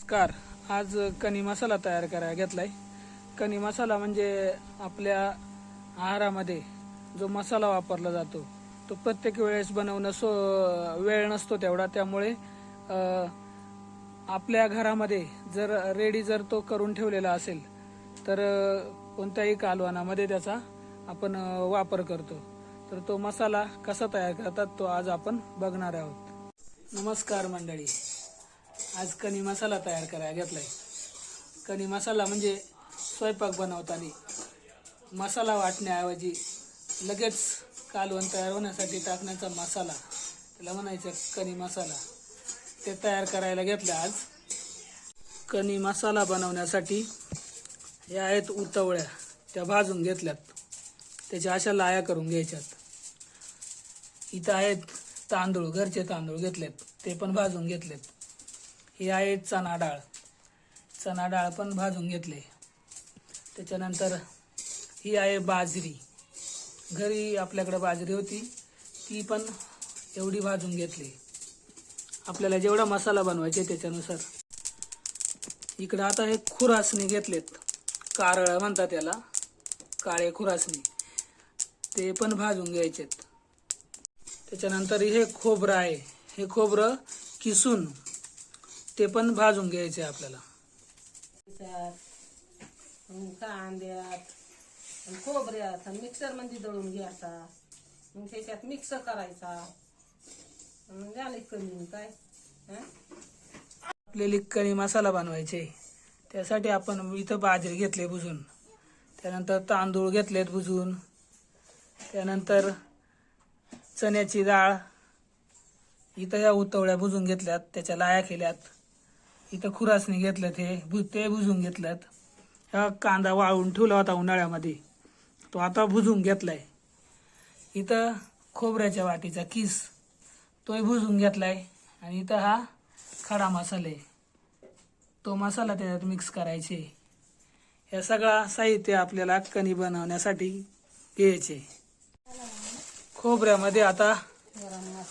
नमस्कार. आज कणी मसाला तयार करायला घेतलाय. कणी मसाला म्हणजे आपल्या आहारामध्ये जो मसाला वापरला जातो तो प्रत्येक वेळेस बनवणं सो वेळ नसतो तेवढा. त्यामुळे आपल्या घरामध्ये जर रेडी जर तो करून ठेवलेला असेल तर कोणत्याही कालवनामध्ये त्याचा आपण वापर करतो. तर तो मसाला कसा तयार करतात तो आज आपण बघणार आहोत. नमस्कार मंडळी. आज कणी मसाला तयार करायला घेतलाय. कणी मसाला म्हणजे स्वयंपाक बनवताना मसाला वाटण्याऐवजी लगेच कालवण तयार होण्यासाठी टाकण्याचा मसाला त्याला म्हणायचं कणी मसाला. ते तयार करायला घेतलं आज. कणी मसाला बनवण्यासाठी या आहेत उतवळ्या त्या भाजून घेतल्यात. त्याच्या अशा लाया करून घ्यायच्यात. इथं आहेत तांदूळ घरचे तांदूळ घेतलेत ते पण भाजून घेतलेत. हे आहे चणा डाळ चणा डाळ पण भाजून घेतले. त्याच्यानंतर ही आहे बाजरी. घरी आपल्याकडे बाजरी होती ती पण एवढी भाजून घेतली. आपल्याला जेवढा मसाला बनवायचे त्याच्यानुसार. इकडं आता हे खुरासणी घेतलेत. कारळ म्हणतात त्याला काळे खुरासणी ते पण भाजून घ्यायचेत. त्याच्यानंतर हे खोबरं आहे. हे खोबरं किसून ते पण भाजून घ्यायचे आपल्याला. कांद्यात खोबऱ्यात मिक्सरमध्ये दळून घ्यायचा. मग त्याच्यात मिक्स करायचा. मग झाले कमी काय? आपल्याला कणी मसाला बनवायचे. त्यासाठी आपण इथं बाजरी घेतले बुजून. त्यानंतर तांदूळ घेतलेत बुजून. त्यानंतर चण्याची डाळ. इथं या उतवळ्या बुजून घेतल्यात त्याच्या लाया केल्यात. इथं खुरासने घेतलं ते ते भुजून घेतल्यात. हा कांदा वाळून ठेवला होता उन्हाळ्यामध्ये. तो आता भुजून घेतलाय. इथं खोबऱ्याच्या वाटीचा किस तोही भुजून घेतलाय. आणि इथं हा खडा मसाले तो मसाला त्याच्यात मिक्स करायचे. या सगळा साहित्य आपल्याला कणी बनवण्यासाठी घ्यायचे. खोबऱ्यामध्ये आता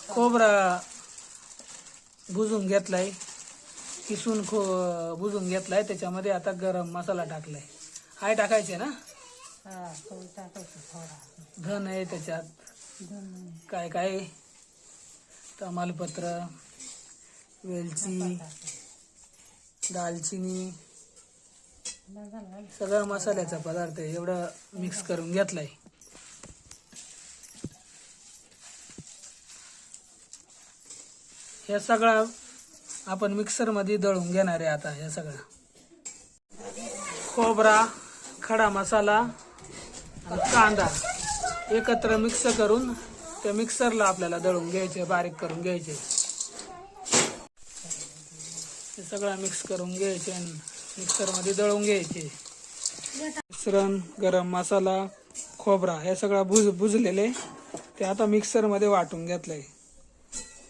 खोबरा भुजून घेतलाय. किसून खो भुजून घेतलाय त्याच्यामध्ये आता गरम मसाला टाकलाय. हाय टाकायचे ना? हा धन आहे त्याच्यात. काय काय? तमालपत्र वेलची दालचिनी. सगळा मसाल्याचा पदार्थ आहे एवढं मिक्स करून घेतलाय. हे सगळं आपण मिक्सरमध्ये दळून घेणार आहे आता हे सगळं. खोबरा खडा मसाला आणि कांदा एकत्र मिक्स करून त्या मिक्सरला आपल्याला दळून घ्यायचे बारीक करून घ्यायचे. हे सगळं मिक्स करून घ्यायचे आणि मिक्सरमध्ये दळून घ्यायचे. मिश्रण गरम मसाला खोबरा हे सगळं भुज भुजलेले ते आता मिक्सरमध्ये वाटून घेतलंय.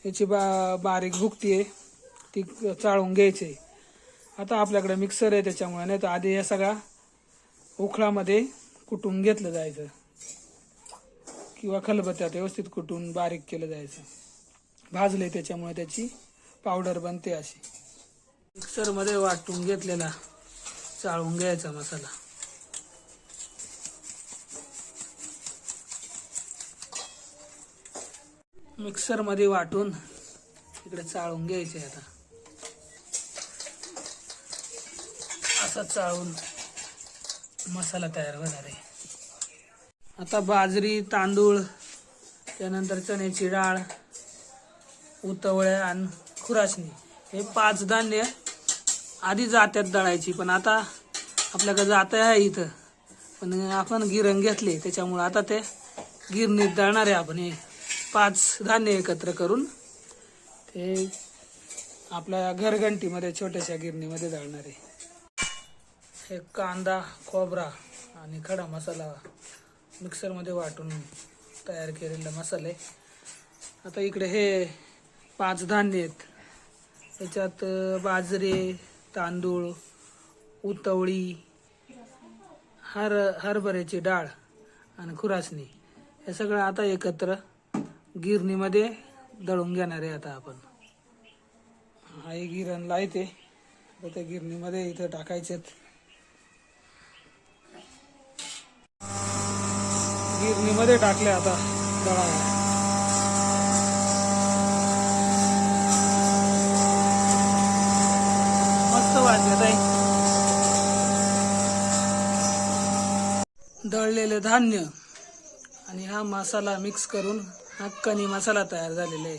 याची बा बारीक भुकती आहे. ती चाळून घ्यायची. आता आपल्याकडे मिक्सर आहे त्याच्यामुळे नाही तर आधी हे सगळा उखळामध्ये कुटून घेतलं जायचं. किंवा खलबत्त्यात व्यवस्थित कुटून बारीक केलं जायचं. भाजले त्याच्यामुळे त्याची पावडर बनते अशी. मिक्सरमध्ये वाटून घेतलेला चाळून घ्यायचा मसाला. मिक्सरमध्ये वाटून इकडे चाळून घ्यायचे आता. असा चाळून मसाला तयार होणार आहे. आता बाजरी तांदूळ त्यानंतर चण्याची डाळ उतवळ्या आणि खुरासणी हे पाच धान्य आधी जात्यात दळायची पण आता आपल्याकडे जात आहे इथं. पण आपण गिरण घेतले त्याच्यामुळं आता ते गिरणीत दळणार आहे आपण. हे पाच धान्य एकत्र करून ते आपल्या घरघंटीमध्ये छोट्याशा गिरणीमध्ये दळणार आहे. हे कांदा खोबरा आणि खडा मसाला मिक्सरमध्ये वाटून तयार केलेला मसाले. आता इकडे हे पाच धान्य आहेत. त्याच्यात बाजरे तांदूळ उतवळी हर हरभऱ्याची डाळ आणि खुरासणी हे सगळं आता एकत्र गिरणीमध्ये दळून घेणार आहे आता आपण. हा गिरण लायते त्या गिरणीमध्ये इथं टाकायचे आहेत गिरणीमध्ये टाकले आता दळाला. मस्त वाजत आहे दळलेले धान्य आणि हा मसाला मिक्स करून हा मसाला तयार झालेला आहे.